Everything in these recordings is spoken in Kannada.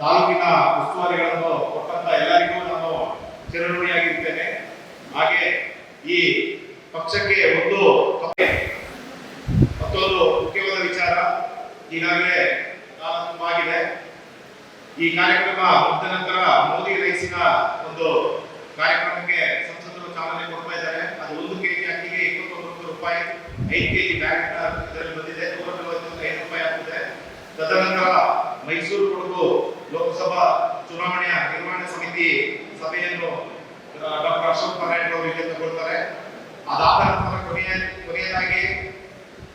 ತಾಲೂಕಿನ ಉಸ್ತುವಾರಿಗಳನ್ನು ಕೊಟ್ಟಂತ ಎಲ್ಲರಿಗೂ ನಾನು ಚಿರಋಣಿಯಾಗಿರ್ತೇನೆ. ಹಾಗೆ ಈ ಪಕ್ಷಕ್ಕೆ ಒಂದು ಮತ್ತೊಂದು ಮುಖ್ಯವಾದ ವಿಚಾರ ಈಗಾಗಲೇ ಆಗಿದೆ. ಈ ಕಾರ್ಯಕ್ರಮ ಮುಗಿದ ನಂತರ ಮೋದಿ ರೈಸಿನ ಒಂದು ಕಾರ್ಯಕ್ರಮಕ್ಕೆ ಸಂಸದರು ಚಾಲನೆ ಕೊಡ್ತಾ ಇದ್ದಾರೆ. ಅದು ಒಂದು ಕೆಜಿ ಅಕ್ಕಿಗೆ ಇಪ್ಪತ್ತೊಂಬತ್ತು ರೂಪಾಯಿ ಐದು ಕೆಜಿ ಬ್ಯಾಗ್ ಇದರಲ್ಲಿ ತದನಂತರ ಮೈಸೂರು ಕೊಡಗು ಲೋಕಸಭಾ ಚುನಾವಣೆಯ ನಿರ್ವಹಣೆ ಸಮಿತಿ ಸಭೆಯನ್ನು ಡಾಕ್ಟರ್ ಅಶೋಕ್ ನಾರಾಯಣ ಅವರು ಇಲ್ಲಿ ತಗೊಳ್ತಾರೆ ಅದಾದ ನಂತರ ಕೊನೆಯ, ಕೊನೆಯದಾಗಿ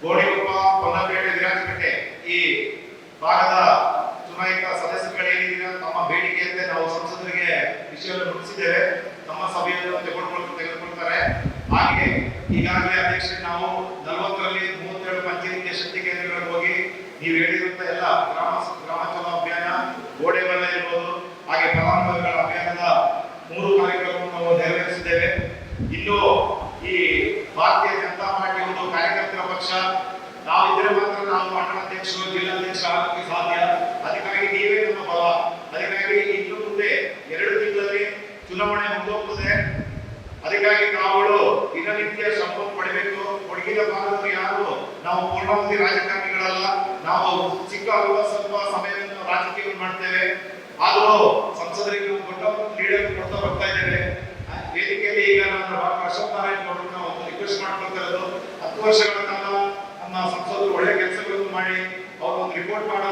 ಗೋಣಿಕೊಪ್ಪ ಪೊನ್ನಪೇಟೆ ವಿರಾಜಪೇಟೆ ಈ ಭಾಗದ ಚುನಾಯಿತ ಸದಸ್ಯರುಗಳು ಏನಿದ್ದೀರಾ, ತಮ್ಮ ಬೇಡಿಕೆಯಂತೆ ನಾವು ಸಂಸದರಿಗೆ ವಿಷಯವನ್ನು ಮುಟ್ಟಿಸಿದ್ದೇವೆ. ತಮ್ಮ ಸಭೆಯನ್ನು ತೆಗೆದುಕೊಂಡು ತೆಗೆದುಕೊಳ್ತಾರೆ. ಹಾಗೆ ಈಗಾಗಲೇ ಅಧ್ಯಕ್ಷ ನಾವು ನಲವತ್ತರಲ್ಲಿ ಮೂವತ್ತೆರಡು ಪಂಚಾಯತಿ ಶಕ್ತಿ ಕೇಂದ್ರಗಳಿಗೆ ಹೋಗಿ ನೀವು ಹೇಳಿರುವಂತ ಎಲ್ಲ ಗ್ರಾಮ ಗ್ರಾಮ ಚಲೋ ಅಭಿಯಾನ, ಗೋಡೆ ಬಲ ಇರ್ಬೋದು, ಹಾಗೆ ಫಲಾನುಭವಿಗಳ ಅಭಿಯಾನದ ಮೂರು ಕಾರ್ಯಕ್ರಮವನ್ನು ನಾವು ನೆರವೇರಿಸಿದ್ದೇವೆ. ಇನ್ನು ಈ ಭಾರತೀಯ ಜನತಾ ಪಾರ್ಟಿ ಒಂದು ಕಾರ್ಯಕರ್ತರ ಪಕ್ಷ. ನಾವಿದ್ರೆ ಮಾತ್ರ ನಾವು ಮಂಡಲ ಅಧ್ಯಕ್ಷರು ಜಿಲ್ಲಾಧ್ಯಕ್ಷ ಆಗಕ್ಕೆ ಸಾಧ್ಯ. ಅದಕ್ಕಾಗಿ ನೀವೇ ನಮ್ಮ ಬಲ. ಅದಕ್ಕಾಗಿ ಇನ್ನು ಮುಂದೆ ಎರಡು ತಿಂಗಳಲ್ಲಿ ಚುನಾವಣೆ ಮುಗಿದೋಗ್ತದೆ ಅದಕ್ಕಾಗಿ ನಾವುಗಳು ದಿನನಿತ್ಯ ಶ್ರಮ ಪಡಬೇಕು. ಕೊಡಗಿನ ಭಾಗದ ಯಾರು? ನಾವು ಪೂರ್ಣಾವಧಿ ರಾಜಕಾರಣಿಗಳಲ್ಲ. ನಾವು ಚಿಕ್ಕ ಅಲ್ಪ ಸ್ವಲ್ಪ ಸಮಯವನ್ನು ರಾಜಕೀಯ ಮಾಡ್ತೇವೆ. ಆದರೂ ಸಂಸದರಿಗೆ ದೊಡ್ಡ ಲೀಡರ್ ಕೊಡ್ತಾ ಬರ್ತಾ ಇದ್ದೇವೆ. ವೇದಿಕೆಯಲ್ಲಿ ಈಗ ನಾನು ಡಾಕ್ಟರ್ ಅಶೋಕ್ ನಾರಾಯಣ್ ಅವರನ್ನ ಒಂದು ರಿಕ್ವೆಸ್ಟ್ ಮಾಡ್ಕೊಳ್ತಾ ಇರೋದು. ಹತ್ತು ವರ್ಷಗಳ ಕಾಲ ನಮ್ಮ ಸಂಸದರು ಒಳ್ಳೆ ಕೆಲಸಗಳನ್ನು ಮಾಡಿ, ಅವರು ಒಂದು ರಿಪೋರ್ಟ್ ಮಾಡೋದು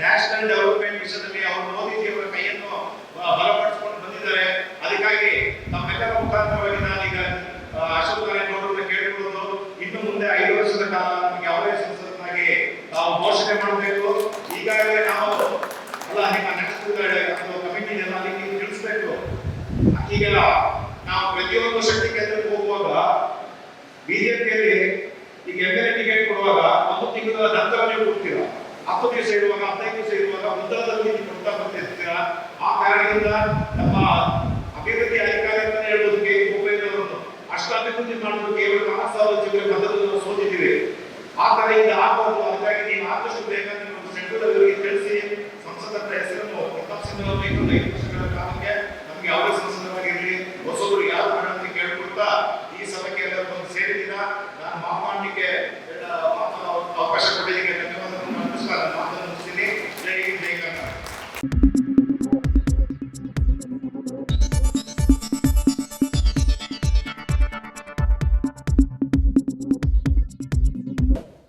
ನ್ಯಾಷನಲ್ ಡೆವಲಪ್ಮೆಂಟ್ ವಿಷಯದಲ್ಲಿ ಅವರು ಮೋದಿಜಿ ಅವರ ಕೈಯನ್ನು ಬಲಪಡಿಸಿಕೊಂಡು ಬಂದಿದ್ದಾರೆ. ಅದಕ್ಕಾಗಿ ತಮ್ಮೆಲ್ಲರ ಮುಖಾಂತರವಾಗಿ ನಾನೀಗ ಅಶೋಕ್ ನಾರಾಯಣ ಕೇಳಿಕೊಳ್ಳೋದು, ಇನ್ನು ಮುಂದೆ ಐದು ವರ್ಷದ ಕಾಲ ನಮಗೆ ಅವರೇ ಸಂಸದನಾಗಿ ನಾವು ಘೋಷಣೆ ಮಾಡಬೇಕು. ಈಗಾಗಲೇ ನಾವು, ಅಲ್ಲ, ನಿಮ್ಮ ನಡೆಸಿದ ಅಥವಾ ಕಮಿಟಿ ಎಲ್ಲ ನೀವು ತಿಳಿಸ್ಬೇಕು. ಈಗೆಲ್ಲ ನಾವು ಪ್ರತಿಯೊಂದು ಶಕ್ತಿ ಕೇಂದ್ರಕ್ಕೆ ಹೋಗುವಾಗ ಬಿಜೆಪಿಯಲ್ಲಿ ಈಗ ಎಂ ಎಲ್ ಟಿಕೆಟ್ ಕೊಡುವಾಗ ಒಂದು ತಿಂಗಳ ನಂತರ ನೀವು ಕೊಡ್ತೀರಾ? ಹತ್ತು ದಿವಸ ಇರುವಾಗ ಹದಿನೈದು ದಿವಸ ಇರುವಾಗ ಮೊದಲದಲ್ಲಿ ನೀವು ಕೊಡ್ತಾ ಬರ್ತಿರ್ತೀರಾ ಆ ಕಾರಣದಿಂದ ನಮ್ಮ ಅಭಿವೃದ್ಧಿ ಅಧಿಕಾರಿ ಅಂತ ಹೇಳೋದಕ್ಕೆ ಉಪಯೋಗವನ್ನು ಅಷ್ಟಾಭಿವೃದ್ಧಿ ಮಾಡೋದಕ್ಕೆ ಕೇವಲ ನಾಲ್ಕು ಸಾವಿರ ಮತದಲ್ಲಿ ನಾವು ಸೋತಿದ್ದೀವಿ. ಆ ಈಗ ಆಗಬಾರ್ದು ಅದಕ್ಕಾಗಿ ನೀವು ಆದಷ್ಟು ಬೇಗ ನಿಮ್ಮ ಸೆಂಟ್ರಲ್ ತಿಳಿಸಿ, ಸಂಸದರ ಹೆಸರನ್ನು ಪ್ರತಾಪ್ ಸಿಂಗ್ ಇನ್ನೊಂದು ಐದು ವರ್ಷಗಳ ಕಾಲಕ್ಕೆ ನಮಗೆ ಯಾವುದೇ ಸಂಸದರಾಗಿರಲಿ, ಹೊಸಬರು ಯಾರು ಬೇಡ ಅಂತ